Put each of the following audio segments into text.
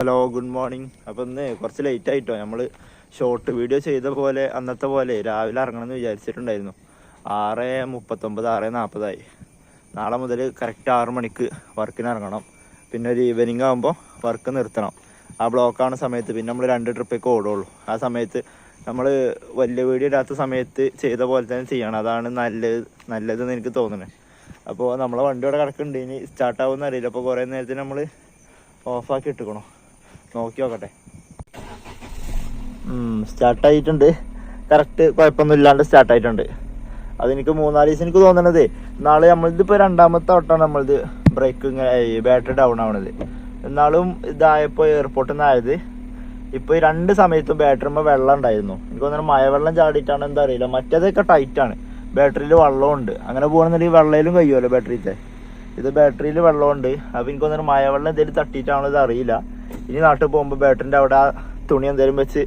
Hello good morning അപ്പം ഇന്ന് കുറച്ച് ലേറ്റ് ആയിട്ടോ. നമ്മൾ ഷോർട്ട് വീഡിയോ ചെയ്ത പോലെ അന്നത്തെ പോലെ രാവിലെ ഇറങ്ങണമെന്ന് വിചാരിച്ചിട്ടുണ്ടായിരുന്നു. ആറ് മുപ്പത്തൊമ്പത് ആറ് നാൽപ്പതായി നാളെ മുതൽ കറക്റ്റ് ആറ് മണിക്ക് വർക്കിന് ഇറങ്ങണം. പിന്നെ ഒരു ഈവനിങ് ആകുമ്പോൾ വർക്ക് നിർത്തണം. ആ ബ്ലോക്ക് ആവുന്ന സമയത്ത് പിന്നെ നമ്മൾ രണ്ട് ട്രിപ്പൊക്കെ ഓടുള്ളൂ. ആ സമയത്ത് നമ്മൾ വലിയ വീഡിയോ ഇടാത്ത സമയത്ത് ചെയ്ത പോലെ തന്നെ ചെയ്യണം. അതാണ് നല്ലത് നല്ലതെന്ന് എനിക്ക് തോന്നുന്നത് അപ്പോൾ നമ്മളെ വണ്ടി ഇവിടെ കിടക്കുന്നുണ്ട്. ഇനി സ്റ്റാർട്ടാവുമെന്ന് അറിയില്ല. അപ്പോൾ കുറേ നേരത്തിന് നമ്മൾ ഓഫാക്കി ഇട്ടുക്കണോ? നോക്കി നോക്കട്ടെ സ്റ്റാർട്ട് ആയിട്ടുണ്ട്. കറക്റ്റ് കുഴപ്പമൊന്നും ഇല്ലാണ്ട് സ്റ്റാർട്ട് ആയിട്ടുണ്ട്. അതെനിക്ക് മൂന്നാൽ ദിവസം എനിക്ക് തോന്നണത്. നാളെ നമ്മളിത് ഇപ്പോൾ രണ്ടാമത്തെ വട്ടമാണ് നമ്മളിത് ബ്രേക്ക് ഇങ്ങനെ ബാറ്ററി ഡൗൺ ആവണത്. എന്നാലും ഇതായപ്പോൾ എയർപോർട്ടിൽ നിന്നായത് ഇപ്പോൾ ഈ രണ്ട് സമയത്തും ബാറ്ററിമ്മ വെള്ളം ഉണ്ടായിരുന്നു. എനിക്ക് തോന്നുന്നു മഴവെള്ളം ചാടിയിട്ടാണ് എന്താ അറിയില്ല. മറ്റേതൊക്കെ ടൈറ്റാണ് ബാറ്ററിയിൽ വെള്ളമുണ്ട് അങ്ങനെ പോകണമെന്നുണ്ടെങ്കിൽ വെള്ളയിലും കഴിയുമല്ലോ ബാറ്ററിയിലത്തെ ഇത് ബാറ്ററിയിൽ വെള്ളമുണ്ട് അപ്പോൾ എനിക്ക് തോന്നുന്നു മഴവെള്ളം എന്തെങ്കിലും തട്ടിയിട്ടാണോ ഇത് അറിയില്ല. ഇനി നാട്ടിൽ പോകുമ്പോൾ ബാറ്ററിന്റെ അവിടെ ആ തുണി എന്തെങ്കിലും വെച്ച്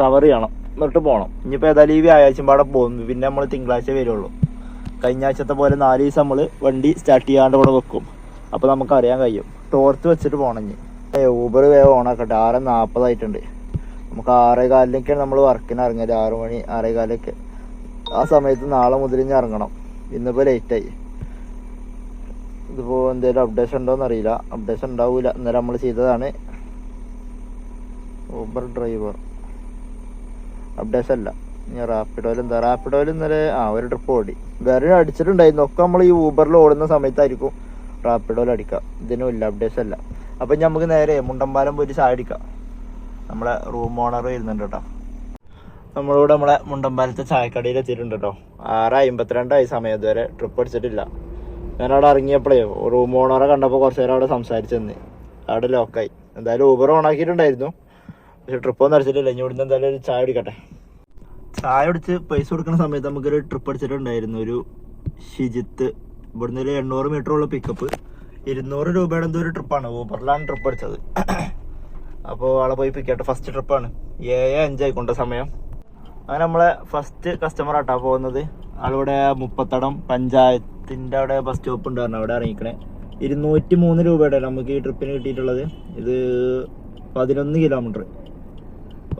കവർ ചെയ്യണം. എന്നിട്ട് പോകണം ഇനിയിപ്പോൾ ഏതായാലും ഈ വ്യാഴാഴ്ച പാടെ പോകുന്നു. പിന്നെ നമ്മൾ തിങ്കളാഴ്ച വരുള്ളൂ. കഴിഞ്ഞ ആഴ്ചത്തെ പോലെ നാല് ദിവസം നമ്മൾ വണ്ടി സ്റ്റാർട്ട് ചെയ്യാണ്ട് ഇവിടെ വെക്കും. അപ്പോൾ നമുക്ക് അറിയാൻ കഴിയും. ടോർച്ച് വെച്ചിട്ട് പോകണം ഇനി. ഊബർ വേഗം ഓണാക്കട്ടെ. ആറ് നാൽപ്പതായിട്ടുണ്ട് നമുക്ക് ആറേ കാലിലേക്കാണ് നമ്മൾ വർക്കിന് ഇറങ്ങിയത് ആറ് മണി ആറേ കാലിലേക്ക്. ആ സമയത്ത് നാളെ മുതൽ ഇനി ഇറങ്ങണം. ഇന്നിപ്പോൾ ലേറ്റായി ഇതിപ്പോൾ എന്തെങ്കിലും അപ്ഡേഷൻ ഉണ്ടോ അറിയില്ല അപ്ഡേഷൻ ഉണ്ടാവില്ല ഇന്നലെ നമ്മൾ ചെയ്തതാണ് ഊബർ ഡ്രൈവർ അപ്ഡേഷൻ അല്ല. ഞാൻ റാപ്പിഡോയിൽ എന്താ? റാപ്പിഡോയിൽ ഇന്നലെ ആ ഒരു ട്രിപ്പ് ഓടി. വേറെ അടിച്ചിട്ടുണ്ടായിരുന്നു. ഒക്കെ നമ്മൾ ഈ ഊബറിൽ ഓടുന്ന സമയത്തായിരിക്കും റാപ്പിഡോയിൽ അടിക്കുക. ഇതിനും ഇല്ല അപ്ഡേഷൻ അല്ല. അപ്പം നമുക്ക് നേരെ മുണ്ടമ്പാലം പോയി ചായ അടിക്കാം നമ്മളെ റൂം ഓണർ വരുന്നുണ്ട് കേട്ടോ. നമ്മളിവിടെ നമ്മളെ മുണ്ടമ്പാലത്തെ ചായക്കടയിൽ എത്തിയിട്ടുണ്ട് കേട്ടോ. ആറ് അമ്പത്തിരണ്ടായി സമയം ഇതുവരെ ട്രിപ്പ് അടിച്ചിട്ടില്ല. ഞാൻ അവിടെ ഇറങ്ങിയപ്പോഴേ റൂം ഓണറെ കണ്ടപ്പോൾ കുറച്ച് നേരം അവിടെ സംസാരിച്ചെന്ന് അവിടെ ലോക്കായി എന്തായാലും ഊബർ ഓണാക്കിയിട്ടുണ്ടായിരുന്നു പക്ഷെ ട്രിപ്പ് ഒന്നും അടിച്ചിട്ടില്ല. ഇനി ഇവിടുന്ന് എന്തായാലും ഒരു ചായ കുടിക്കട്ടെ. ചായ കുടിച്ച് പൈസ കൊടുക്കുന്ന സമയത്ത് നമുക്കൊരു ട്രിപ്പ് അടിച്ചിട്ടുണ്ടായിരുന്നു. ഒരു ഷിജിത്ത്. ഇവിടുന്ന് ഒരു എണ്ണൂറ് മീറ്റർ ഉള്ള പിക്കപ്പ് ഇരുന്നൂറ് രൂപയുടെ എന്തോ ഒരു ട്രിപ്പാണ് ഊബറിലാണ് ട്രിപ്പ് അടിച്ചത്. അപ്പോൾ ആളെ പോയി പിക്കട്ടെ ഫസ്റ്റ് ട്രിപ്പാണ് ഏഴ് അഞ്ചായി കൊണ്ട സമയം. അങ്ങനെ നമ്മളെ ഫസ്റ്റ് കസ്റ്റമർ ആട്ടാ പോകുന്നത്. ആളിവിടെ മുപ്പത്തടം പഞ്ചായത്തിന്റെ അവിടെ ബസ് സ്റ്റോപ്പ് ഉണ്ടായിരുന്നു. അവിടെ ഇറങ്ങിക്കണേ. ഇരുന്നൂറ്റി മൂന്ന് രൂപയുടെ നമുക്ക് ഈ ട്രിപ്പിന് കിട്ടിയിട്ടുള്ളത്. ഇത് പതിനൊന്ന് കിലോമീറ്റർ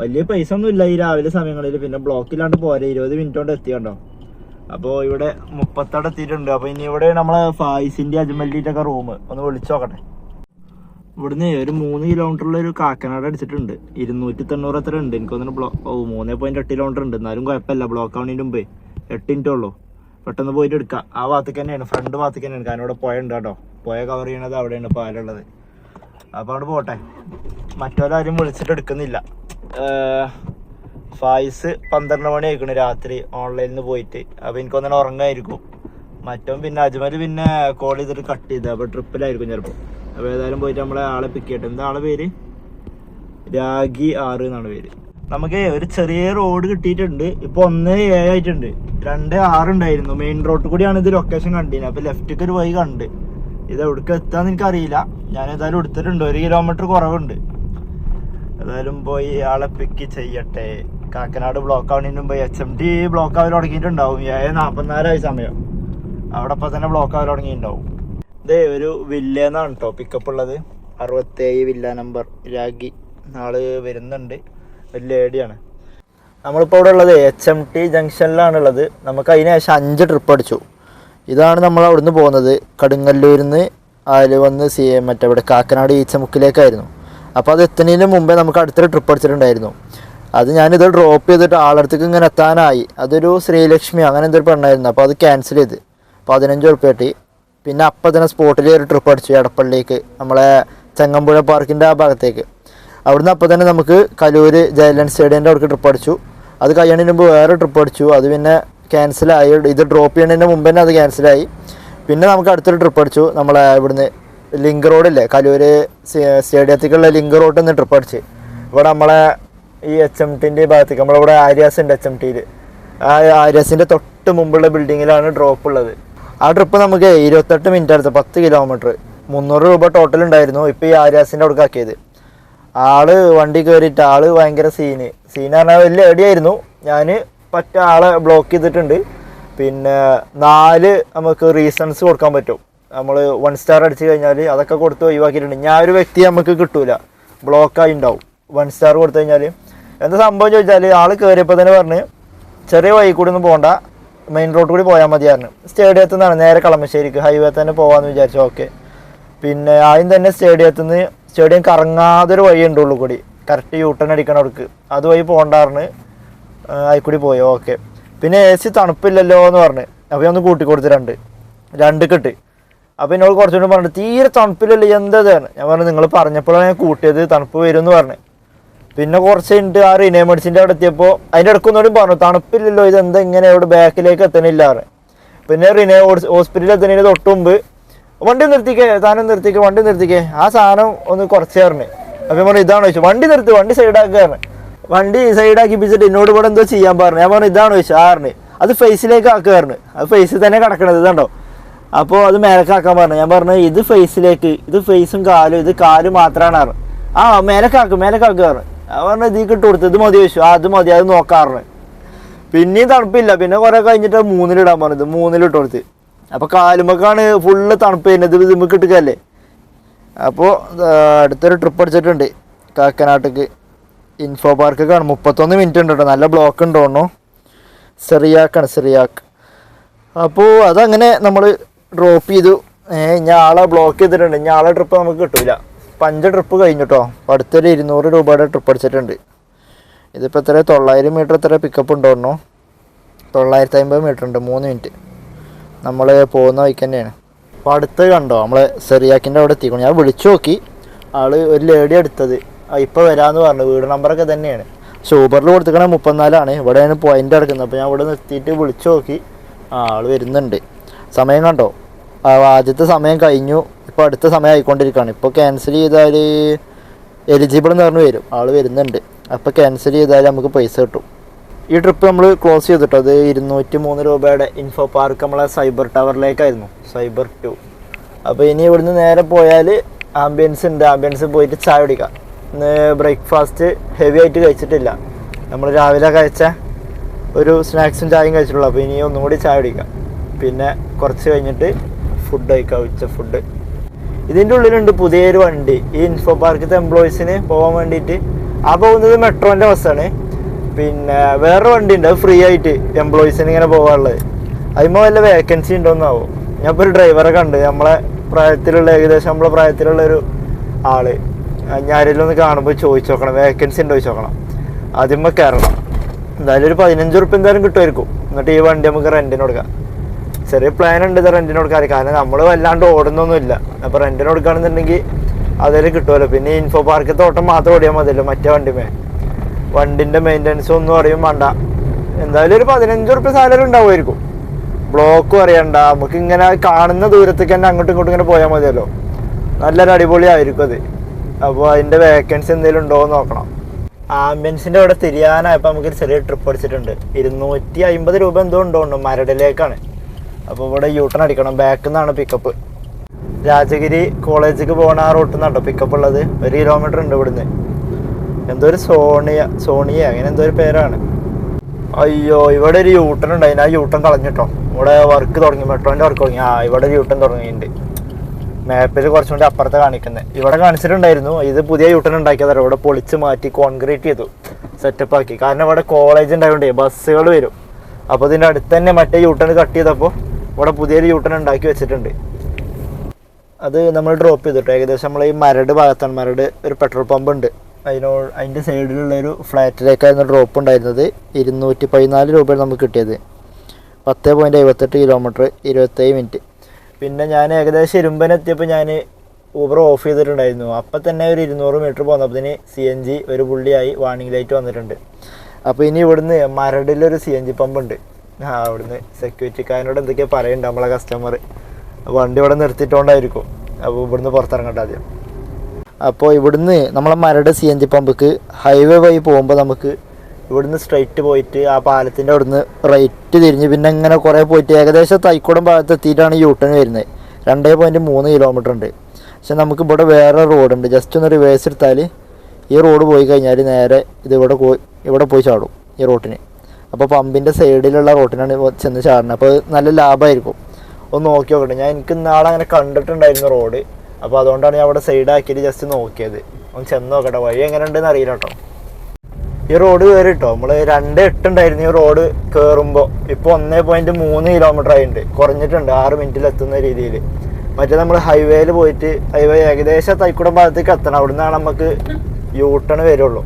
വലിയ പൈസ ഒന്നും ഇല്ല ഈ രാവിലെ സമയങ്ങളിൽ. പിന്നെ ബ്ലോക്കിലാണ്ട് പോരെ. ഇരുപത് മിനിറ്റ് കൊണ്ട് എത്തിയണ്ടോ അപ്പോൾ ഇവിടെ മുപ്പത്തടം എത്തിയിട്ടുണ്ട്. അപ്പോൾ ഇനി ഇവിടെ നമ്മളെ ഫായിസിന്റെ അജ്മലിന്റെ ഒക്കെ റൂം ഒന്ന് വിളിച്ചു നോക്കട്ടെ. ഇവിടുന്ന് ഒരു മൂന്ന് കിലോമീറ്ററുള്ള ഒരു കാക്കനാട് അടിച്ചിട്ടുണ്ട്. ഇരുന്നൂറ്റി തൊണ്ണൂറ് എത്ര ഉണ്ട് എനിക്കൊന്നിന് ബ്ലോ ഓ മൂന്ന് പോയിന്റ് എട്ട് കിലോമീറ്റർ ഉണ്ട്. എന്നാലും കുഴപ്പമില്ല. ബ്ലോക്ക് ആവുന്നതിന് മുമ്പേ. എട്ട് മിനിറ്റ് ഉള്ളൂ. പെട്ടെന്ന് പോയിട്ട് എടുക്കാം. ആ ഭാഗത്തേക്ക് തന്നെയാണ്. ഫ്രണ്ട് ഭാഗത്തേക്ക് തന്നെയാണ്. കാരണം ഇവിടെ പുഴ ഉണ്ട് കേട്ടോ. പുഴ കവർ ചെയ്യണത് അവിടെയാണ് പാലുള്ളത് അപ്പോൾ അവിടെ പോട്ടെ. മറ്റൊരാരും വിളിച്ചിട്ട് എടുക്കുന്നില്ല. ഫായിസ് പന്ത്രണ്ട് മണി ആയിക്കണ് രാത്രി ഓൺലൈനിൽ നിന്ന് പോയിട്ട്. അപ്പോൾ എനിക്കൊന്നിനെ ഉറങ്ങായിരിക്കും. മറ്റവൻ പിന്നെ അജ്മൽ പിന്നെ കോൾ ചെയ്തിട്ട് കട്ട് ചെയ്ത് അപ്പോൾ ട്രിപ്പിലായിരിക്കും ചിലപ്പോൾ അപ്പോൾ ഏതായാലും പോയിട്ട് നമ്മളെ ആളെ പിക്ക് ചെയ്യട്ടെ. എന്താ ആളെ പേര്? രാഗി ആറ് എന്നാണ് പേര്. നമുക്ക് ഒരു ചെറിയ റോഡ് കിട്ടിയിട്ടുണ്ട്. ഇപ്പോൾ ഒന്ന് ഏഴ് ആയിട്ടുണ്ട്. രണ്ട് ആറ് ഉണ്ടായിരുന്നു. മെയിൻ റോഡ് കൂടിയാണ് ഇത് ലൊക്കേഷൻ കണ്ടിരുന്നത് അപ്പോൾ ലെഫ്റ്റിക്ക് ഒരു വഴി കണ്ട്. ഇത് എവിടേക്ക് എത്താന്ന് എനിക്കറിയില്ല. ഞാൻ ഏതായാലും എടുത്തിട്ടുണ്ട്. ഒരു കിലോമീറ്റർ കുറവുണ്ട്. ഏതായാലും പോയി ആളെ പിക്ക് ചെയ്യട്ടെ. കാക്കനാട് ബ്ലോക്ക് ആവുന്നതിന് മുമ്പ് എച്ച് എം ടി ബ്ലോക്ക് ആവൽ തുടങ്ങിയിട്ടുണ്ടാവും. ഏഴ് നാൽപ്പത്തിനാലായി സമയം. അവിടെ ഇപ്പൊ തന്നെ ബ്ലോക്ക് ആവൽ തുടങ്ങിയിട്ടുണ്ടാവും. ഇതേ ഒരു വില്ലേന്നാണ് കേട്ടോ പിക്കപ്പ് ഉള്ളത്. അറുപത്തേഴ് വില്ല നമ്പർ രാഗി നാൾ വരുന്നുണ്ട്. വലിയ ഏടിയാണ് നമ്മളിപ്പോൾ ഇവിടെ ഉള്ളത് എച്ച് എം ടി ജംഗ്ഷനിലാണ് ഉള്ളത് നമുക്ക് അതിന് ശേഷം അഞ്ച് ട്രിപ്പ് അടിച്ചു. ഇതാണ് നമ്മൾ അവിടുന്ന് പോകുന്നത്. കടുങ്ങല്ലൂരിൽ നിന്ന് അതിൽ വന്ന് സി മറ്റേ ഇവിടെ കാക്കനാട് ഈച്ചമുക്കിലേക്കായിരുന്നു. അപ്പോൾ അത് എത്തുന്നതിന് മുമ്പേ നമുക്ക് അടുത്തൊരു ട്രിപ്പ് അടിച്ചിട്ടുണ്ടായിരുന്നു അത് ഞാനിത് ഡ്രോപ്പ് ചെയ്തിട്ട് ആളടുത്തേക്ക് ഇങ്ങനെ എത്താനായി. അതൊരു ശ്രീലക്ഷ്മി അങ്ങനെ എന്തൊരു പെണ്ണായിരുന്നു. അപ്പോൾ അത് ക്യാൻസൽ ചെയ്ത്. പതിനഞ്ച് ഉറുപ്പ്യ പിന്നെ അപ്പം തന്നെ സ്പോട്ടിൽ ഒരു ട്രിപ്പ് അടിച്ചു എടപ്പള്ളിക്ക് നമ്മളെ ചെങ്ങമ്പുഴ പാർക്കിന്റെ ആ ഭാഗത്തേക്ക്. അവിടുന്ന് അപ്പം തന്നെ നമുക്ക് കലൂര് ജയലൻ സ്റ്റേഡിയന്റെ അവിടേക്ക് ട്രിപ്പ് അടിച്ചു. അത് കഴിയണതിന് മുമ്പ് വേറെ ട്രിപ്പ് അടിച്ചു. അത് പിന്നെ ക്യാൻസലായി ഇത് ഡ്രോപ്പ് ചെയ്യണതിന്റെ മുമ്പ് തന്നെ അത് ക്യാൻസലായി പിന്നെ നമുക്ക് അടുത്തൊരു ട്രിപ്പ് അടിച്ചു. നമ്മളെ ഇവിടുന്ന് ലിങ്ക് റോഡില്ലേ? കലൂര് സ്റ്റേഡിയത്തേക്കുള്ള ലിങ്ക് റോഡിൽ നിന്ന് ട്രിപ്പ് അടിച്ച്. ഇവിടെ നമ്മളെ ഈ എച്ച് എം ടിന്റെ ഭാഗത്തേക്ക് നമ്മളിവിടെ ആര്യാസ് ഉണ്ട് എച്ച് എം ടിയിൽ ആ ആര്യാസിന്റെ തൊട്ട് മുമ്പുള്ള ബിൽഡിങ്ങിലാണ് ഡ്രോപ്പ് ഉള്ളത്. ആ ട്രിപ്പ് നമുക്ക് ഇരുപത്തെട്ട് മിനിറ്റ് അടുത്ത് പത്ത് കിലോമീറ്റർ മുന്നൂറ് രൂപ ടോട്ടൽ ഉണ്ടായിരുന്നു ഇപ്പോൾ ഈ ആര്യാസിന്റെ അവിടെ ആക്കിയത്. ആൾ വണ്ടി കയറിയിട്ട് ആൾ ഭയങ്കര സീന് സീൻ പറഞ്ഞാൽ വലിയ എടിയായിരുന്നു ഞാൻ പറ്റ ആളെ ബ്ലോക്ക് ചെയ്തിട്ടുണ്ട്. പിന്നെ നാല് നമുക്ക് റീസൺസ് കൊടുക്കാൻ പറ്റും. നമ്മൾ വൺ സ്റ്റാർ അടിച്ചു കഴിഞ്ഞാൽ അതൊക്കെ കൊടുത്ത് ഒഴിവാക്കിയിട്ടുണ്ട്. ഞാൻ ഒരു വ്യക്തി നമുക്ക് കിട്ടൂല. ബ്ലോക്കായി ഉണ്ടാവും. വൺ സ്റ്റാർ കൊടുത്തു കഴിഞ്ഞാൽ എന്താ സംഭവം ചോദിച്ചാൽ ആൾ കയറിയപ്പോൾ തന്നെ പറഞ്ഞ് ചെറിയ വഴി കൂടി ഒന്നും പോകണ്ട മെയിൻ റോഡ് കൂടി പോയാൽ മതിയായിരുന്നു സ്റ്റേഡിയത്തിൽ നിന്നാണ് നേരെ കളമശ്ശേരിക്ക്. ഹൈവേ തന്നെ പോകാമെന്ന് വിചാരിച്ചു. ഓക്കെ പിന്നെ ആദ്യം തന്നെ സ്റ്റേഡിയത്തിൽ നിന്ന് സ്റ്റേഡിയം കറങ്ങാതൊരു വഴി ഉണ്ട് ഉള്ളു കൂടി. കറക്റ്റ് യൂട്ടൺ അടിക്കണവർക്ക് അതുവഴി പോകണ്ടാറിന് ആയിക്കൂടി പോയി. ഓക്കെ പിന്നെ എ സി തണുപ്പില്ലല്ലോ എന്ന് പറഞ്ഞ്. അപ്പോൾ ഒന്ന് കൂട്ടി കൊടുത്ത് രണ്ട് രണ്ട് കെട്ട് അപ്പോൾ എന്നോട് കുറച്ചുകൂടി പറഞ്ഞു തീരെ തണുപ്പിലല്ല എന്താണ്? ഞാൻ പറഞ്ഞു നിങ്ങൾ പറഞ്ഞപ്പോഴാണ് ഞാൻ കൂട്ടിയത് തണുപ്പ് വരും എന്ന് പറഞ്ഞു. പിന്നെ കുറച്ച് കഴിഞ്ഞിട്ട് ആ റിനേ മെഡിസിന്റെ അവിടെ എത്തിയപ്പോൾ അതിന്റെ ഇടക്കൊന്നോടും പറഞ്ഞു തണുപ്പില്ലല്ലോ ഇത് എന്താ ഇങ്ങനെ ഇവിടെ ബാക്കിലേക്ക് എത്തണില്ല? പിന്നെ റിനേ ഹോസ്പിറ്റലിൽ എത്തുന്നതിന് തൊട്ട് മുമ്പ് വണ്ടി നിർത്തിക്കേ താനും നിർത്തിക്കേ വണ്ടി നിർത്തിക്കേ ആ സാധനം ഒന്ന് കുറച്ച് പറഞ്ഞു. അപ്പം പറഞ്ഞു ഇതാണ് ചോദിച്ചു വണ്ടി നിർത്തി വണ്ടി സൈഡാക്കാറ് വണ്ടി സൈഡാക്കി പിച്ചിട്ട് എന്നോട് ഇവിടെ എന്തോ ചെയ്യാൻ പറഞ്ഞു. ഞാൻ പറഞ്ഞു ഇതാണ് ചോദിച്ചു ആറിന് അത് ഫേസിലേക്ക് ആക്കുകയാണ് അത് ഫേസിൽ തന്നെ കിടക്കണത് ഇതുണ്ടോ അപ്പോൾ അത് മേലക്കാക്കാൻ പറഞ്ഞു. ഞാൻ പറഞ്ഞു ഇത് ഫേസിലേക്ക് ഇത് ഫേസും കാലും ഇത് കാൽ മാത്രമാണ് പറഞ്ഞു. ആ മേലക്കാക്കും മേലക്കാക്കുക പറഞ്ഞു. ഞാൻ പറഞ്ഞു ഇതിൽ കിട്ടു കൊടുത്തു ഇത് മതി ചോദിച്ചു. അത് മതി അത് നോക്കാറുണ്ട് പിന്നെയും തണുപ്പില്ല. പിന്നെ കുറെ കഴിഞ്ഞിട്ട് മൂന്നിലിടാൻ പറഞ്ഞത് മൂന്നിലിട്ട് കൊടുത്ത്. അപ്പൊ കാലുമക്കാണ് ഫുള്ള് തണുപ്പ് ചെയ്യുന്നത് ഇത് നമുക്ക് കിട്ടുകയല്ലേ അപ്പോൾ അടുത്തൊരു ട്രിപ്പ് അടിച്ചിട്ടുണ്ട്. കാക്കനാട്ടിക്ക്. ഇൻഫോ പാർക്ക് കാണും മുപ്പത്തൊന്ന് മിനിറ്റ് ഉണ്ട് കേട്ടോ നല്ല ബ്ലോക്ക് ഉണ്ട് തോന്നുന്നു സെറിയാക്കാണ് സെറിയാക്ക്. അപ്പോൾ അതങ്ങനെ നമ്മൾ ഡ്രോപ്പ് ചെയ്തു. ഞാൻ ആളെ ബ്ലോക്ക് ചെയ്തിട്ടുണ്ട്. ഇനി ആളെ ട്രിപ്പ് നമുക്ക് കിട്ടൂല. പഞ്ച ട്രിപ്പ് കഴിഞ്ഞു അപ്പോൾ അടുത്തൊരു ഇരുന്നൂറ് രൂപയുടെ ട്രിപ്പ് അടിച്ചിട്ടുണ്ട്. ഇതിപ്പോൾ എത്ര തൊള്ളായിരം മീറ്റർ എത്ര പിക്കപ്പ് ഉണ്ടോന്നോ? തൊള്ളായിരത്തി അമ്പത് മീറ്റർ ഉണ്ട്. മൂന്ന് മിനിറ്റ് നമ്മൾ പോകുന്ന വഴിക്ക് തന്നെയാണ്. അപ്പോൾ അടുത്ത് കണ്ടോ? നമ്മൾ സെറിയാക്കിന്റെ അവിടെ എത്തിക്കണം. ഞാൻ വിളിച്ചു നോക്കി. ആൾ ഒരു ലേഡി എടുത്തത്. ഇപ്പോൾ വരാമെന്ന് പറഞ്ഞു. വീട് നമ്പറൊക്കെ തന്നെയാണ്. പക്ഷെ ഊബറിൽ കൊടുത്തിക്കണ മുപ്പത്തിനാലാണ്. ഇവിടെയാണ് പോയിന്റ് കിടക്കുന്നത്. അപ്പോൾ ഞാൻ ഇവിടെ നിർത്തിയിട്ട് വിളിച്ചു നോക്കി. ആൾ വരുന്നുണ്ട്. സമയം കണ്ടോ? ആദ്യത്തെ സമയം കഴിഞ്ഞു. ഇപ്പോൾ അടുത്ത സമയം ആയിക്കൊണ്ടിരിക്കുകയാണ്. ഇപ്പോൾ ക്യാൻസൽ ചെയ്താൽ എലിജിബിൾ എന്ന് പറഞ്ഞ് വരും. ആൾ വരുന്നുണ്ട്. അപ്പോൾ ക്യാൻസൽ ചെയ്താൽ നമുക്ക് പൈസ കിട്ടും. ഈ ട്രിപ്പ് നമ്മൾ ക്ലോസ് ചെയ്തിട്ടോ? അത് ഇരുന്നൂറ്റി മൂന്ന് രൂപയുടെ ഇൻഫോ പാർക്ക് നമ്മളെ സൈബർ ടവറിലേക്കായിരുന്നു സൈബർ ടു അപ്പോൾ ഇനി ഇവിടുന്ന് നേരെ പോയാൽ ആംബിയൻസ് ഉണ്ട്. ആംബിയൻസ് പോയിട്ട് ചായ കുടിക്കാം. ഇന്ന് ബ്രേക്ക്ഫാസ്റ്റ് ഹെവി ആയിട്ട് കഴിച്ചിട്ടില്ല. നമ്മൾ രാവിലെ കഴിച്ച ഒരു സ്നാക്സും ചായയും കഴിച്ചിട്ടുള്ളൂ. അപ്പോൾ ഇനി ഒന്നും കൂടി ചായ കുടിക്കാം. പിന്നെ കുറച്ച് കഴിഞ്ഞിട്ട് ഫുഡ് കഴിക്കാം ഉച്ച ഫുഡ് ഇതിന്റെ ഉള്ളിലുണ്ട് പുതിയൊരു വണ്ടി. ഈ ഇൻഫോ പാർക്കത്തെ എംപ്ലോയീസിന് പോകാൻ വേണ്ടിയിട്ട്. ആ പോകുന്നത് മെട്രോന്റെ ബസ്സാണ് പിന്നെ വേറൊരു വണ്ടി ഉണ്ട് അത് ഫ്രീ ആയിട്ട് എംപ്ലോയീസിന് ഇങ്ങനെ പോകാനുള്ളത് അതിമോ വല്ല വേക്കൻസി ഉണ്ടോന്നാവോ? ഞാൻ ഇപ്പോൾ ഒരു ഡ്രൈവറെ കണ്ട്. നമ്മളെ പ്രായത്തിലുള്ള ഏകദേശം നമ്മളെ പ്രായത്തിലുള്ള ഒരു ആൾ. ഞാനിലും ഒന്ന് കാണുമ്പോൾ ചോദിച്ചു നോക്കണം. വേക്കൻസി ഉണ്ടോ ചോദിച്ചു നോക്കണം. ആദ്യമേ കയറണം എന്തായാലും ഒരു പതിനഞ്ച് ഉറുപ്പ് എന്തായാലും കിട്ടുമായിരിക്കും. എന്നിട്ട് ഈ വണ്ടി നമുക്ക് റെന്റിന് കൊടുക്കാം. ചെറിയ പ്ലാൻ ഉണ്ട് ഇത് റെന്റിന് കൊടുക്കാൻ. കാരണം നമ്മൾ വല്ലാണ്ട് ഓടുന്നൊന്നുമില്ല. അപ്പോൾ റെന്റിന് കൊടുക്കുകയാണെന്നുണ്ടെങ്കിൽ അതിൽ കിട്ടുമല്ലോ പിന്നെ ഇൻഫോ പാർക്ക് തോട്ടം മാത്രം ഓടിയാൽ മതിയല്ലോ മറ്റേ വണ്ടിമേ. വണ്ടിന്റെ മെയിന്റനൻസ് ഒന്നും അറിയും വേണ്ട. എന്തായാലും ഒരു പതിനഞ്ച് റുപ്യ സാലറി ഉണ്ടാവുമായിരിക്കും. ബ്ലോക്കും അറിയണ്ട. നമുക്ക് ഇങ്ങനെ കാണുന്ന ദൂരത്തേക്ക് തന്നെ അങ്ങോട്ടും ഇങ്ങോട്ടും ഇങ്ങനെ പോയാൽ മതിയല്ലോ. നല്ലൊരു അടിപൊളിയായിരിക്കും അത്. അപ്പോൾ അതിന്റെ വേക്കൻസി എന്തെങ്കിലും ഉണ്ടോ എന്ന് നോക്കണം. ആംബിയൻസിന്റെ അവിടെ തിരിയാനായപ്പോൾ നമുക്കൊരു ചെറിയ ട്രിപ്പ് അടിച്ചിട്ടുണ്ട് ഇരുന്നൂറ്റി അമ്പത് രൂപ എന്തോ ഉണ്ടോ മരടിലേക്കാണ്. അപ്പോൾ ഇവിടെ യൂട്ടൺ അടിക്കണം. ബാക്കിൽ നിന്നാണ് പിക്കപ്പ് രാജഗിരി കോളേജിലേക്ക് പോകുന്ന ആ റൂട്ടിൽ നിന്നാണ് പിക്കപ്പ് ഉള്ളത്. ഒരു കിലോമീറ്റർ ഉണ്ട് ഇവിടുന്ന്. എന്തോ ഒരു സോണിയ സോണിയ. അങ്ങനെ എന്തോ ഒരു പേരാണ്. അയ്യോ ഇവിടെ ഒരു യൂട്ടൺ ഉണ്ടായിരുന്നു ആ യൂട്ടൺ കളഞ്ഞിട്ടോ. ഇവിടെ വർക്ക് തുടങ്ങി. മെട്രോന്റെ വർക്ക് തുടങ്ങി. ആ ഇവിടെ ഒരു യൂട്ടൺ തുടങ്ങിയിട്ടുണ്ട്. മാപ്പിൽ കുറച്ചും കൂടി അപ്പുറത്ത് കാണിക്കുന്നത് ഇവിടെ കാണിച്ചിട്ടുണ്ടായിരുന്നു. ഇത് പുതിയ യൂട്ടൺ ഉണ്ടാക്കിയതാണ് ഇവിടെ പൊളിച്ച് മാറ്റി കോൺക്രീറ്റ് ചെയ്തു. സെറ്റപ്പ് ആക്കി. കാരണം ഇവിടെ കോളേജ് ഉണ്ടായതുകൊണ്ടേ ബസ്സുകൾ വരും. അപ്പോൾ ഇതിന്റെ അടുത്ത് തന്നെ മറ്റേ യൂട്ടൺ കട്ട് ചെയ്തപ്പോൾ ഇവിടെ പുതിയൊരു യൂട്ടൺ ഉണ്ടാക്കി വെച്ചിട്ടുണ്ട്. അത് നമ്മൾ ഡ്രോപ്പ് ചെയ്തിട്ട്. ഏകദേശം നമ്മൾ ഈ മരട് ഭാഗത്താണ്. മരട് ഒരു പെട്രോൾ പമ്പ് ഉണ്ട്. അതിനോ അതിന്റെ സൈഡിലുള്ള ഒരു ഫ്ലാറ്റിലേക്കായിരുന്നു ഡ്രോപ്പ് ഉണ്ടായിരുന്നത്. ഇരുന്നൂറ്റി പതിനാല് രൂപയാണ് നമുക്ക് കിട്ടിയത്. പത്ത് പോയിന്റ് എഴുപത്തെട്ട് കിലോമീറ്റർ ഇരുപത്തേഴ് മിനിറ്റ് പിന്നെ ഞാൻ ഏകദേശം ഇരുമ്പനെത്തിയപ്പോൾ ഞാൻ ഊബർ ഓഫ് ചെയ്തിട്ടുണ്ടായിരുന്നു. അപ്പം തന്നെ ഒരു ഇരുന്നൂറ് മീറ്റർ പോകുന്നപ്പത്തിന് സി എൻ ജി ഒരു പുള്ളിയായി വാണിംഗ് ലൈറ്റ് വന്നിട്ടുണ്ട്. അപ്പോൾ ഇനി ഇവിടുന്ന് മരടിലൊരു സി എൻ ജി പമ്പ് ഉണ്ട്. ആ അവിടുന്ന് സെക്യൂരിറ്റിക്കാരനോട് എന്തൊക്കെയാ പറയണ്ട നമ്മളെ കസ്റ്റമർ വണ്ടി ഇവിടെ നിർത്തിയിട്ടുകൊണ്ടായിരിക്കും അപ്പോൾ ഇവിടുന്ന് പുറത്തിറങ്ങട്ടെ ആദ്യം. അപ്പോൾ ഇവിടുന്ന് നമ്മളെ മരട് സി എൻ ജി പമ്പക്ക് ഹൈവേ വഴി പോകുമ്പോൾ നമുക്ക് ഇവിടുന്ന് സ്ട്രൈറ്റ് പോയിട്ട് ആ പാലത്തിന്റെ അവിടുന്ന് റൈറ്റ് തിരിഞ്ഞ് പിന്നെ ഇങ്ങനെ കുറേ പോയിട്ട് ഏകദേശം തൈക്കുടം ഭാഗത്ത് എത്തിയിട്ടാണ് യൂട്ടേൺ വരുന്നത്. രണ്ടേ പോയിന്റ് മൂന്ന് കിലോമീറ്റർ ഉണ്ട്. പക്ഷെ നമുക്ക് ഇവിടെ വേറെ റോഡുണ്ട് ജസ്റ്റ് ഒന്ന് റിവേഴ്സ് എടുത്താൽ ഈ റോഡ് പോയി കഴിഞ്ഞാൽ നേരെ ഇത് ഇവിടെ പോയി ഇവിടെ പോയി ചാടും ഈ റോട്ടിന് അപ്പോൾ പമ്പിന്റെ സൈഡിലുള്ള റോട്ടിനാണ് ചെന്ന് ചാടുന്നത്. അപ്പോൾ നല്ല ലാഭമായിരിക്കും ഒന്ന് നോക്കി നോക്കട്ടെ. ഞാൻ എനിക്ക് നാളെ അങ്ങനെ കണ്ടിട്ടുണ്ടായിരുന്നു റോഡ്. അപ്പോൾ അതുകൊണ്ടാണ് ഞാൻ അവിടെ സൈഡ് ആക്കിയിട്ട് ജസ്റ്റ് നോക്കിയത്. ഒന്ന് ചെന്ന് നോക്കട്ടെ. വഴി എങ്ങനെ ഉണ്ടെന്ന് അറിയില്ല കേട്ടോ. ഈ റോഡ് കയറി കേട്ടോ നമ്മൾ രണ്ട് എട്ടുണ്ടായിരുന്നു ഈ റോഡ് കയറുമ്പോൾ ഇപ്പോൾ ഒന്നേ പോയിന്റ് മൂന്ന് കിലോമീറ്റർ ആയിട്ടുണ്ട്. കുറഞ്ഞിട്ടുണ്ട്. ആറ് മിനിറ്റിൽ എത്തുന്ന രീതിയിൽ. മറ്റേ നമ്മൾ ഹൈവേയിൽ പോയിട്ട് ഹൈവേ ഏകദേശം തൈക്കുടം ഭാഗത്തേക്ക് എത്തണം. അവിടുന്നാണ് നമുക്ക് യൂ ടേൺ വരുള്ളൂ.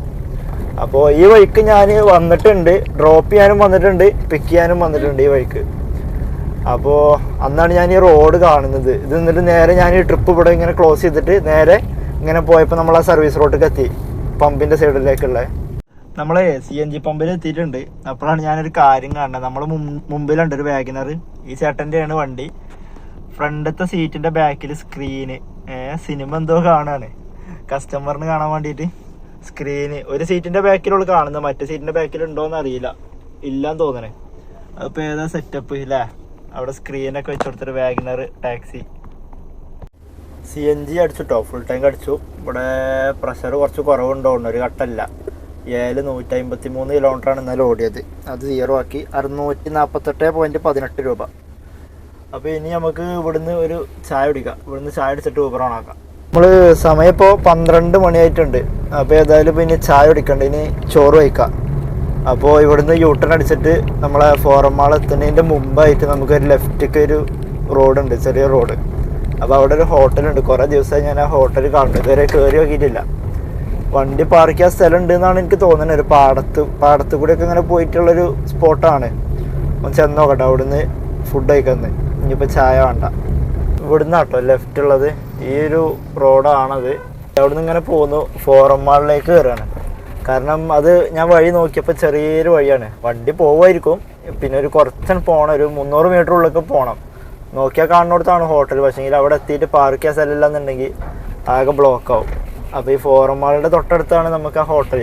അപ്പോൾ ഈ വഴിക്ക് ഞാൻ വന്നിട്ടുണ്ട്. ഡ്രോപ്പ് ചെയ്യാനും വന്നിട്ടുണ്ട്. പിക്ക് ചെയ്യാനും വന്നിട്ടുണ്ട് ഈ വഴിക്ക്. അപ്പോൾ അന്നാണ് ഞാൻ ഈ റോഡ് കാണുന്നത്. ഇത് എന്നിട്ട് നേരെ ഞാൻ ഈ ട്രിപ്പ് ഇവിടെ ഇങ്ങനെ ക്ലോസ് ചെയ്തിട്ട് നേരെ ഇങ്ങനെ പോയപ്പോൾ നമ്മൾ ആ സർവീസ് റോഡിലേക്ക് എത്തി. പമ്പിന്റെ സൈഡിലേക്കുള്ള നമ്മളെ സി എൻ ജി പമ്പിൽ എത്തിയിട്ടുണ്ട്. അപ്പോഴാണ് ഞാനൊരു കാര്യം കാണുന്നത്. നമ്മൾ മുമ്പിലുണ്ട് ഒരു വാഗനർ ഈ ചേട്ടന്റെയാണ് വണ്ടി. ഫ്രണ്ടത്തെ സീറ്റിന്റെ ബാക്കിൽ സ്ക്രീന് സിനിമ എന്തോ കാണാണ്. കസ്റ്റമറിന് കാണാൻ വേണ്ടിയിട്ട് സ്ക്രീന് ഒരു സീറ്റിന്റെ ബാക്കിലുള്ള കാണുന്നത്. മറ്റേ സീറ്റിന്റെ ബാക്കിൽ ഉണ്ടോന്ന് അറിയില്ല. ഇല്ലാന്ന് തോന്നണേ. അതിപ്പോ ഏതാ സെറ്റപ്പ് ഇല്ലേ? അവിടെ സ്ക്രീനൊക്കെ വെച്ച് കൊടുത്തൊരു Wagon R taxi C N G അടിച്ചിട്ടോ? Full tank അടിച്ചു. ഇവിടെ പ്രഷർ കുറച്ച് കുറവുണ്ടോണ്ട് ഒരു കട്ടല്ല ഏഴ് നൂറ്റി അമ്പത്തി മൂന്ന് കിലോമീറ്ററാണ് ഇന്നലെ ഓടിയത്. അത് സീറോ ആക്കി. അറുന്നൂറ്റി നാൽപ്പത്തെട്ട് പോയിന്റ് പതിനെട്ട് രൂപ. അപ്പോൾ ഇനി നമുക്ക് ഇവിടുന്ന് ഒരു ചായ കുടിക്കാം. ഇവിടുന്ന് ചായ അടിച്ചിട്ട് ഊബർ ഓൺ ആക്കാം. നമ്മൾ സമയം ഇപ്പോൾ പന്ത്രണ്ട് മണിയായിട്ടുണ്ട്. അപ്പോൾ ഏതായാലും പിന്നെ ചായ കുടിക്കണ്ട. ഇനി ചോറ് വയ്ക്കാം അപ്പോൾ ഇവിടുന്ന് യൂട്ടൺ അടിച്ചിട്ട് നമ്മളെ ഫോറമാൾ എത്തുന്നതിന്റെ മുമ്പായിട്ട് നമുക്കൊരു ലെഫ്റ്റിക്ക് ഒരു റോഡുണ്ട് ചെറിയ റോഡ് അപ്പോൾ അവിടെ ഒരു ഹോട്ടലുണ്ട് കുറേ ദിവസമായി ഞാൻ ആ ഹോട്ടൽ കാണുന്നത് ഇതുവരെ കയറി നോക്കിയിട്ടില്ല. വണ്ടി പാർക്ക് ചെയ്യാൻ സ്ഥലം ഉണ്ട് എന്നാണ് എനിക്ക് തോന്നുന്നത്. ഒരു പാടത്ത് പാടത്ത് കൂടെയൊക്കെ ഇങ്ങനെ പോയിട്ടുള്ളൊരു സ്പോട്ടാണ് ഒന്ന് ചെന്ന് നോക്കട്ടെ. അവിടുന്ന് ഫുഡ് കഴിക്കുന്നത് ഇനിയിപ്പോൾ ചായ വേണ്ട. ഇവിടുന്ന് കേട്ടോ ലെഫ്റ്റ് ഉള്ളത്. ഈ ഒരു റോഡാണത്. അവിടെ നിന്ന് ഇങ്ങനെ പോകുന്നു ഫോറം മാളിലേക്ക് കയറുകയാണ് കാരണം അത് ഞാൻ വഴി നോക്കിയപ്പോൾ ചെറിയൊരു വഴിയാണ്. വണ്ടി പോകുമായിരിക്കും പിന്നെ ഒരു കുറച്ച് പോകണം ഒരു മുന്നൂറ് മീറ്റർ ഉള്ളിലേക്ക് പോകണം നോക്കിയാൽ കാണുന്നിടത്താണ് ഹോട്ടൽ പക്ഷേങ്കിൽ അവിടെ എത്തിയിട്ട് പാർക്ക് ചെയ്യാൻ സ്ഥലമില്ല എന്നുണ്ടെങ്കിൽ ആകെ ബ്ലോക്ക് ആവും. അപ്പോൾ ഈ ഫോറം മാളിന്റെ തൊട്ടടുത്താണ് നമുക്ക് ആ ഹോട്ടൽ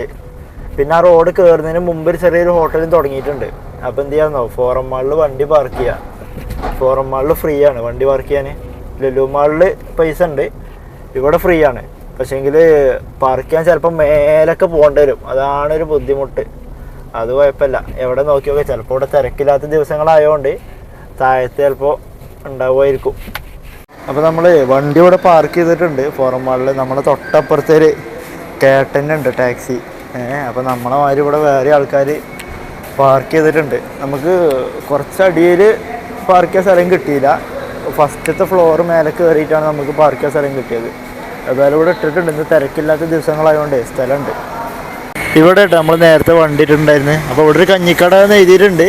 പിന്നെ ആ റോഡ് കയറുന്നതിന് മുമ്പ് ഒരു ചെറിയൊരു ഹോട്ടലും തുടങ്ങിയിട്ടുണ്ട്. അപ്പോൾ എന്ത് ചെയ്യാന്നോ ഫോറം മാളിൽ വണ്ടി പാർക്ക് ചെയ്യുക ഫോറം മാളിൽ ഫ്രീ ആണ് വണ്ടി പാർക്ക് ചെയ്യാൻ ലുലു മാളിൽ പൈസ ഉണ്ട്. ഇവിടെ ഫ്രീ ആണ്. പക്ഷേങ്കിൽ പാർക്ക് ചെയ്യാൻ ചിലപ്പോൾ മേലൊക്കെ പോകേണ്ടി വരും. അതാണ് ഒരു ബുദ്ധിമുട്ട്. അത് കുഴപ്പമില്ല എവിടെ നോക്കിയൊക്കെ നോക്കാം ചിലപ്പോൾ ഇവിടെ തിരക്കില്ലാത്ത ദിവസങ്ങളായതുകൊണ്ട് താഴത്ത് ചിലപ്പോൾ ഉണ്ടാവുമായിരിക്കും. അപ്പോൾ നമ്മൾ വണ്ടി ഇവിടെ പാർക്ക് ചെയ്തിട്ടുണ്ട്. ഫോറം മാളിൽ നമ്മളെ തൊട്ടപ്പുറത്തെ ഒരു കേട്ടനുണ്ട് ടാക്സി ഏഹ് അപ്പോൾ നമ്മളെ മാതിരി ഇവിടെ വേറെ ആൾക്കാർ പാർക്ക് ചെയ്തിട്ടുണ്ട്. നമുക്ക് കുറച്ച് അടിയിൽ പാർക്ക് ചെയ്യാൻ സ്ഥലം കിട്ടിയില്ല. ഫസ്റ്റത്തെ ഫ്ലോർ മേലെ കയറിയിട്ടാണ് നമുക്ക് പാർക്ക് ചെയ്യാൻ സ്ഥലം കിട്ടിയത്. ഏതായാലും ഇവിടെ ഇട്ടിട്ടുണ്ട്. ഇന്ന് തിരക്കില്ലാത്ത ദിവസങ്ങളായതുകൊണ്ട് സ്ഥലമുണ്ട്. ഇവിടെ നമ്മൾ നേരത്തെ വണ്ടി അപ്പോൾ ഇവിടെ ഒരു കഞ്ഞിക്കട എന്ന് എഴുതിയിട്ടുണ്ട്.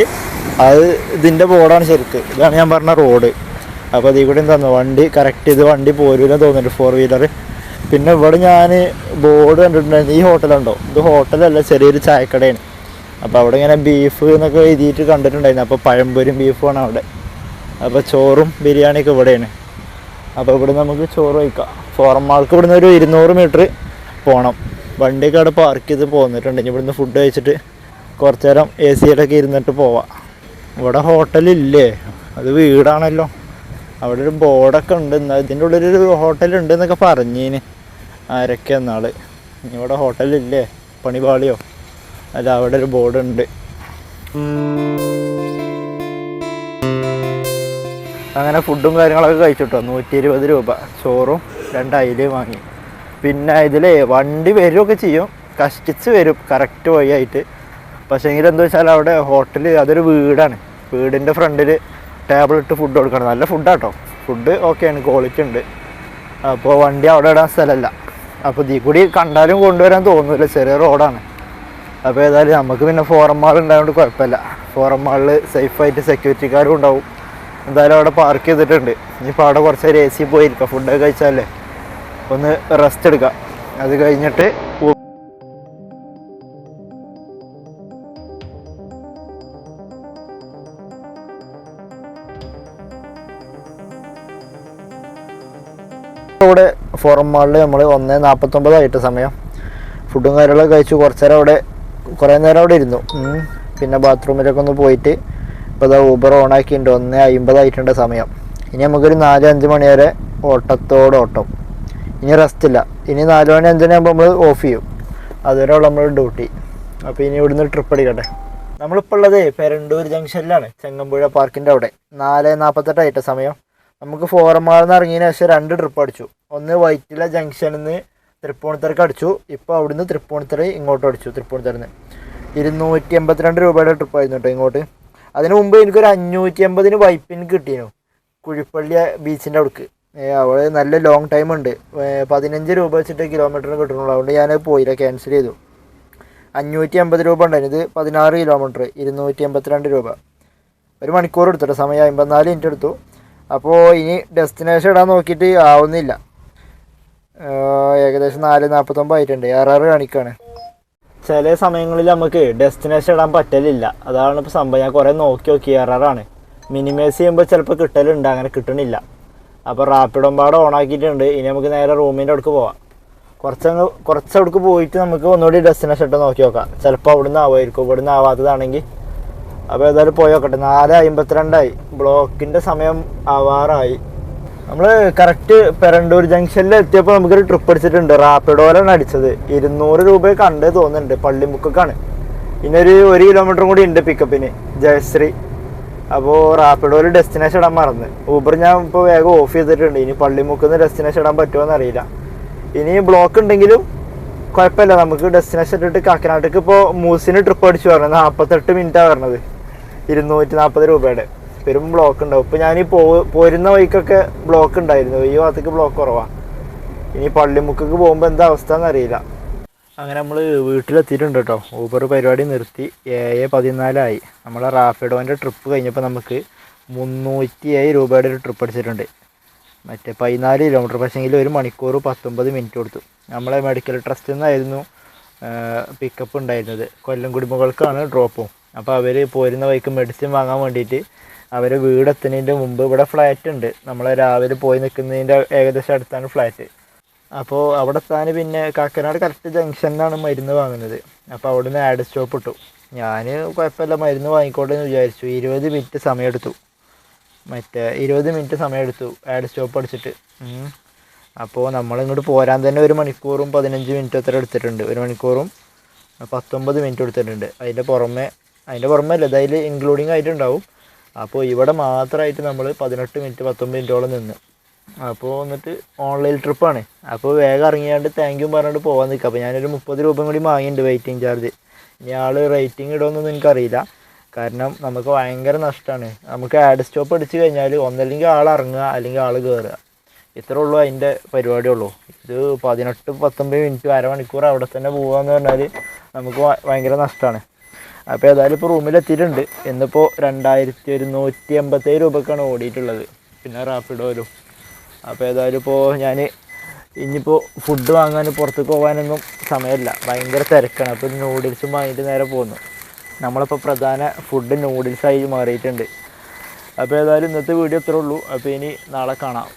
അത് ഇതിന്റെ ബോർഡാണ് ശരിക്ക്. ഇതാണ് ഞാൻ പറഞ്ഞ റോഡ്. അപ്പോൾ അതിൽ കൂടെ തന്നു വണ്ടി കറക്റ്റ് ചെയ്ത് വണ്ടി പോരൂലെന്ന് തോന്നുന്നുണ്ട് ഫോർ വീലർ പിന്നെ ഇവിടെ ഞാൻ ബോർഡ് കണ്ടിട്ടുണ്ടായിരുന്നു. ഈ ഹോട്ടലുണ്ടോ ഇത് ഹോട്ടലല്ല ചെറിയൊരു ചായക്കടയാണ്. അപ്പോൾ അവിടെ ഇങ്ങനെ ബീഫ് എന്നൊക്കെ എഴുതിയിട്ട് കണ്ടിട്ടുണ്ടായിരുന്നു. അപ്പോൾ പഴംപൊരും ബീഫുമാണ് അവിടെ. അപ്പോൾ ചോറും ബിരിയാണിയൊക്കെ ഇവിടെയാണ്. അപ്പോൾ ഇവിടെ നമുക്ക് ചോറ് കഴിക്കാം. ഫോർമാൾക്ക് ഇവിടുന്ന് ഒരു ഇരുന്നൂറ് മീറ്റർ പോകണം വണ്ടിയൊക്കെ അവിടെ പാർക്ക് ചെയ്ത് പോന്നിട്ടുണ്ട്. ഇനി ഇവിടുന്ന് ഫുഡ് കഴിച്ചിട്ട് കുറച്ച് നേരം എ സിയിലൊക്കെ ഇരുന്നിട്ട് പോവാം. ഇവിടെ ഹോട്ടലില്ലേ അത് വീടാണല്ലോ. അവിടെ ഒരു ബോർഡൊക്കെ ഉണ്ട്. എന്നാ ഇതിന്റെ ഉള്ളിലൊരു ഹോട്ടൽ ഉണ്ട് എന്നൊക്കെ പറഞ്ഞീന് ആരൊക്കെ എന്നാൾ ഇവിടെ ഹോട്ടലില്ലേ പണിപാളിയോ? അല്ല അവിടെ ഒരു ബോർഡ് അങ്ങനെ ഫുഡും കാര്യങ്ങളൊക്കെ കഴിച്ചിട്ടോ. നൂറ്റി ഇരുപത് രൂപ. ചോറും രണ്ട് അയിലയും വാങ്ങി. പിന്നെ ഇതിൽ വണ്ടി വരുമൊക്കെ ചെയ്യും. കഷ്ടിച്ച് വരും. കറക്റ്റ് വഴിയായിട്ട്. പക്ഷേ എങ്കിൽ എന്താ വെച്ചാൽ അവിടെ ഹോട്ടൽ അതൊരു വീടാണ്. വീടിന്റെ ഫ്രണ്ടിൽ ടേബിൾ ഇട്ട് ഫുഡ് കൊടുക്കണം. നല്ല ഫുഡാട്ടോ ഫുഡ് ഓക്കെയാണ് ക്വാളിറ്റി ഉണ്ട്. അപ്പോൾ വണ്ടി അവിടെ ഇടാൻ സ്ഥലമല്ല അപ്പോൾ ഇതിൽ കൂടി കണ്ടാലും കൊണ്ടുവരാൻ തോന്നുന്നില്ല ചെറിയ റോഡാണ് അപ്പോൾ ഏതായാലും നമുക്ക് പിന്നെ ഫോറം മാൾ ഉണ്ടായതുകൊണ്ട് കുഴപ്പമില്ല. ഫോറം മാളിൽ സേഫായിട്ട് സെക്യൂരിറ്റിക്കാരും ഉണ്ടാവും. എന്തായാലും അവിടെ പാർക്ക് ചെയ്തിട്ടുണ്ട്. ഇനിയിപ്പോൾ അവിടെ കുറച്ച് നേരം എ സി പോയിരിക്കാം ഫുഡൊക്കെ കഴിച്ചാലേ ഒന്ന് റെസ്റ്റ് എടുക്കാം. അത് കഴിഞ്ഞിട്ട് ഇവിടെ ഫോറം മാളിൽ നമ്മൾ ഒന്ന് നാൽപ്പത്തൊമ്പതായിട്ട് സമയം. ഫുഡും കാര്യങ്ങളൊക്കെ കഴിച്ചു. കുറച്ച് നേരം അവിടെ കുറേ നേരം അവിടെ ഇരുന്നു. പിന്നെ ബാത്റൂമിലൊക്കെ ഒന്ന് പോയിട്ട് ഇപ്പോൾ ഇതാ ഊബർ ഓണാക്കിയിട്ടുണ്ട് ഒന്ന് അമ്പതായിട്ടുണ്ട് സമയം. ഇനി നമുക്കൊരു നാല് അഞ്ച് മണി വരെ ഓട്ടത്തോട് ഓട്ടം. ഇനി റെസ്റ്റ് ഇല്ല. ഇനി നാല് മണി അഞ്ചിനാകുമ്പോൾ നമ്മൾ ഓഫ് ചെയ്യും. അതുവരെ ഉള്ള നമ്മൾ ഡ്യൂട്ടി അപ്പോൾ ഇനി ഇവിടുന്ന് ട്രിപ്പ് അടിക്കട്ടെ നമ്മളിപ്പോൾ ഉള്ളത് പെരണ്ടൂർ ജംഗ്ഷനിലാണ് ചെങ്ങമ്പുഴ പാർക്കിന്റെ അവിടെ. നാല് നാൽപ്പത്തെട്ടായിട്ട് സമയം. നമുക്ക് ഫോറം മാളിൽ നിന്ന് ഇറങ്ങിയതിന് ശേഷം രണ്ട് ട്രിപ്പ് അടിച്ചു. ഒന്ന് വൈറ്റില ജംഗ്ഷനിൽ നിന്ന് തൃപ്പൂണിത്തറക്ക് അടിച്ചു. ഇപ്പോൾ അവിടുന്ന് തൃപ്പൂണിത്തറ ഇങ്ങോട്ട് അടിച്ചു തൃപ്പൂണിത്തറന്ന് ഇരുന്നൂറ്റി എൺപത്തിരണ്ട് രൂപയുടെ ട്രിപ്പ് ആയിരുന്നു കേട്ടോ ഇങ്ങോട്ട്. അതിന് മുമ്പ് എനിക്കൊരു അഞ്ഞൂറ്റി അമ്പതിന് വൈപ്പിന് കിട്ടിയിരുന്നു കുഴിപ്പള്ളി ബീച്ചിന്റെ അവിടേക്ക്. അവിടെ നല്ല ലോങ് ടൈം ഉണ്ട്. പതിനഞ്ച് രൂപ വെച്ചിട്ട് കിലോമീറ്ററിന് കിട്ടുന്നുള്ളൂ അതുകൊണ്ട് ഞാൻ പോയില്ല ക്യാൻസൽ ചെയ്തു. അഞ്ഞൂറ്റി അമ്പത് രൂപ ഉണ്ടായിരുന്നു ഇത് പതിനാറ് കിലോമീറ്റർ ഇരുന്നൂറ്റി എൺപത്തിരണ്ട് രൂപ. ഒരു മണിക്കൂർ എടുത്തിട്ട് സമയം അമ്പത്തിനാല് മിനിറ്റ് എടുത്തു. അപ്പോൾ ഇനി ഡെസ്റ്റിനേഷൻ ഇടാൻ നോക്കിയിട്ട് ആവുന്നില്ല. ഏകദേശം നാല് നാൽപ്പത്തൊമ്പത് ആയിട്ടുണ്ട്. ആറാറ് കാണിക്കാണ്. ചില സമയങ്ങളിൽ നമുക്ക് ഡെസ്റ്റിനേഷൻ ഇടാൻ പറ്റലില്ല. അതാണ് ഇപ്പോൾ സംഭവം. ഞാൻ കുറേ നോക്കി നോക്കി എററാണ് മിനിമൈസ് ചെയ്യുമ്പോൾ ചിലപ്പോൾ കിട്ടലുണ്ട്. അങ്ങനെ കിട്ടണില്ല. അപ്പോൾ റാപ്പിഡൊമ്പാട് ഓൺ ആക്കിയിട്ടുണ്ട്. ഇനി നമുക്ക് നേരെ റൂമിന്റെ അടുക്ക് പോവാം. കുറച്ചങ്ങ് കുറച്ച് അവിടേക്ക് പോയിട്ട് നമുക്ക് ഒന്നുകൂടി ഡെസ്റ്റിനേഷൻ ഇട്ട് നോക്കി നോക്കാം. ചിലപ്പോൾ അവിടുന്ന് ആവുമായിരിക്കും ഇവിടുന്ന് ആവാത്തതാണെങ്കിൽ. അപ്പോൾ ഏതായാലും പോയി നോക്കട്ടെ. നാല് അമ്പത്തിരണ്ടായി. ബ്ലോക്കിന്റെ സമയം ആവാറായി. നമ്മൾ കറക്റ്റ് പെരണ്ടൂർ ജംഗ്ഷനിൽ എത്തിയപ്പോൾ നമുക്കൊരു ട്രിപ്പ് അടിച്ചിട്ടുണ്ട് റാപ്പിഡോയിലാണ് അടിച്ചത്. ഇരുന്നൂറ് രൂപ കണ്ട് തോന്നുന്നുണ്ട്. പള്ളിമുക്കാണ് ഇനി ഒരു ഒരു കിലോമീറ്ററും കൂടി ഉണ്ട് പിക്കപ്പിന് ജയശ്രീ. അപ്പോൾ റാപ്പിഡോയിൽ ഡെസ്റ്റിനേഷൻ ഇടാൻ മറന്ന്. ഊബർ ഞാൻ ഇപ്പോൾ വേഗം ഓഫ് ചെയ്തിട്ടുണ്ട്. ഇനി പള്ളിമുക്കിൽ ഡെസ്റ്റിനേഷൻ ഇടാൻ പറ്റുമോ എന്നറിയില്ല. ഇനി ബ്ലോക്ക് ഉണ്ടെങ്കിലും കുഴപ്പമില്ല. നമുക്ക് ഡെസ്റ്റിനേഷൻ ഇട്ടിട്ട് കാക്കനാട്ടേക്ക് ഇപ്പോൾ മൂസിന് ട്രിപ്പ് അടിച്ചു പറഞ്ഞത് നാൽപ്പത്തെട്ട് മിനിറ്റാണ് പറഞ്ഞത് ഇരുന്നൂറ്റി നാൽപ്പത് രൂപയുടെ. പെരും ബ്ലോക്ക് ഉണ്ടാവും. ഇപ്പം ഞാൻ ഈ പോ പോരുന്ന വഴിക്കൊക്കെ ബ്ലോക്ക് ഉണ്ടായിരുന്നു. ഈ ഭാഗത്തേക്ക് ബ്ലോക്ക് കുറവാണ് ഇനി പള്ളിമുക്കൊക്കെ പോകുമ്പോൾ എന്താ അവസ്ഥ എന്നറിയില്ല അങ്ങനെ നമ്മൾ വീട്ടിലെത്തിയിട്ടുണ്ട് കേട്ടോ ഊബർ പരിപാടി നിർത്തി. ഏഴ് പതിനാലായി. നമ്മളെ റാപ്പിഡോന്റെ ട്രിപ്പ് കഴിഞ്ഞപ്പോൾ നമുക്ക് മുന്നൂറ്റി ഏഴ് രൂപയുടെ ഒരു ട്രിപ്പ് അടിച്ചിട്ടുണ്ട്. മറ്റേ പതിനാല് കിലോമീറ്റർ പക്ഷേങ്കിൽ ഒരു മണിക്കൂർ പത്തൊമ്പത് മിനിറ്റ് കൊടുത്തു. നമ്മളെ മെഡിക്കൽ ട്രസ്റ്റിൽ നിന്നായിരുന്നു പിക്കപ്പ് ഉണ്ടായിരുന്നത്. കൊല്ലം കുടുംബങ്ങൾക്കാണ് ഡ്രോപ്പും അപ്പോൾ അവർ പോരുന്ന വഴിക്ക് മെഡിസിൻ വാങ്ങാൻ വേണ്ടിയിട്ട് അവരെ വീടെത്തുന്നതിന്റെ മുമ്പ് ഇവിടെ ഫ്ലാറ്റ് ഉണ്ട്. നമ്മൾ രാവിലെ പോയി നിൽക്കുന്നതിന്റെ ഏകദേശം അടുത്താണ് ഫ്ലാറ്റ് അപ്പോൾ അവിടെ എത്താൻ പിന്നെ കാക്കനാട് കറക്റ്റ് ജംഗ്ഷനിലാണ് മരുന്ന് വാങ്ങുന്നത്. അപ്പോൾ അവിടെ നിന്ന് ആഡ് സ്റ്റോപ്പ് ഇട്ടു. ഞാൻ കുഴപ്പമില്ല മരുന്ന് വാങ്ങിക്കോട്ടെ എന്ന് വിചാരിച്ചു. ഇരുപത് മിനിറ്റ് സമയമെടുത്തു മറ്റേ ഇരുപത് മിനിറ്റ് സമയമെടുത്തു ആഡ് സ്റ്റോപ്പ് അടിച്ചിട്ട്. അപ്പോൾ നമ്മളിങ്ങോട്ട് പോരാൻ തന്നെ ഒരു മണിക്കൂറും പതിനഞ്ച് മിനിറ്റ് അത്ര എടുത്തിട്ടുണ്ട്. ഒരു മണിക്കൂറും പത്തൊമ്പത് മിനിറ്റ് എടുത്തിട്ടുണ്ട്. അതിന്റെ പുറമെ അതിന്റെ പുറമെ അല്ല അതിൽ ഇൻക്ലൂഡിങ് ആയിട്ടുണ്ടാവും. അപ്പോൾ ഇവിടെ മാത്രമായിട്ട് നമ്മൾ പതിനെട്ട് മിനിറ്റ് പത്തൊമ്പത് മിനിറ്റോളം നിന്ന്. അപ്പോൾ എന്നിട്ട് ഓൺലൈൻ ട്രിപ്പാണ് അപ്പോൾ വേഗം ഇറങ്ങിയാണ്ട് താങ്ക് യു പറഞ്ഞിട്ട് പോകാൻ നിൽക്കുക അപ്പോൾ ഞാനൊരു മുപ്പത് രൂപ കൂടി വാങ്ങിയിട്ടുണ്ട് വെയിറ്റിംഗ് ചാർജ് ഇനി ആൾ റേറ്റിംഗ് ഇടുമെന്നൊന്നും എനിക്കറിയില്ല. കാരണം നമുക്ക് ഭയങ്കര നഷ്ടമാണ് നമുക്ക് ആഡ് സ്റ്റോപ്പ് അടിച്ച് കഴിഞ്ഞാൽ ഒന്നല്ലെങ്കിൽ ആൾ ഇറങ്ങുക അല്ലെങ്കിൽ ആൾ കയറുക ഇത്രേ ഉള്ളൂ അതിന്റെ പരിപാടിയുള്ളൂ ഇത് പതിനെട്ട് പത്തൊമ്പത് മിനിറ്റ് അരമണിക്കൂർ അവിടെ തന്നെ പോകുക എന്ന് പറഞ്ഞാൽ നമുക്ക് ഭയങ്കര നഷ്ടമാണ് അപ്പോൾ ഏതായാലും ഇപ്പോൾ റൂമിലെത്തിയിട്ടുണ്ട് ഇന്നിപ്പോൾ രണ്ടായിരത്തി ഒരുന്നൂറ്റി എൺപത്തേഴ് രൂപക്കാണ് ഓടിയിട്ടുള്ളത്. പിന്നെ റാപ്പിഡോയിലും അപ്പോൾ ഏതായാലും ഇപ്പോൾ ഞാൻ ഇനിയിപ്പോൾ ഫുഡ് വാങ്ങാൻ പുറത്തേക്ക് പോകാനൊന്നും സമയമില്ല. ഭയങ്കര തിരക്കാണ്. അപ്പോൾ നൂഡിൽസും വാങ്ങിയിട്ട് നേരെ പോകുന്നു നമ്മളിപ്പോൾ പ്രധാന ഫുഡ് നൂഡിൽസായി മാറിയിട്ടുണ്ട്. അപ്പോൾ ഏതായാലും ഇന്നത്തെ വീഡിയോ ഇത്രേ ഉള്ളൂ. അപ്പോൾ ഇനി നാളെ കാണാം.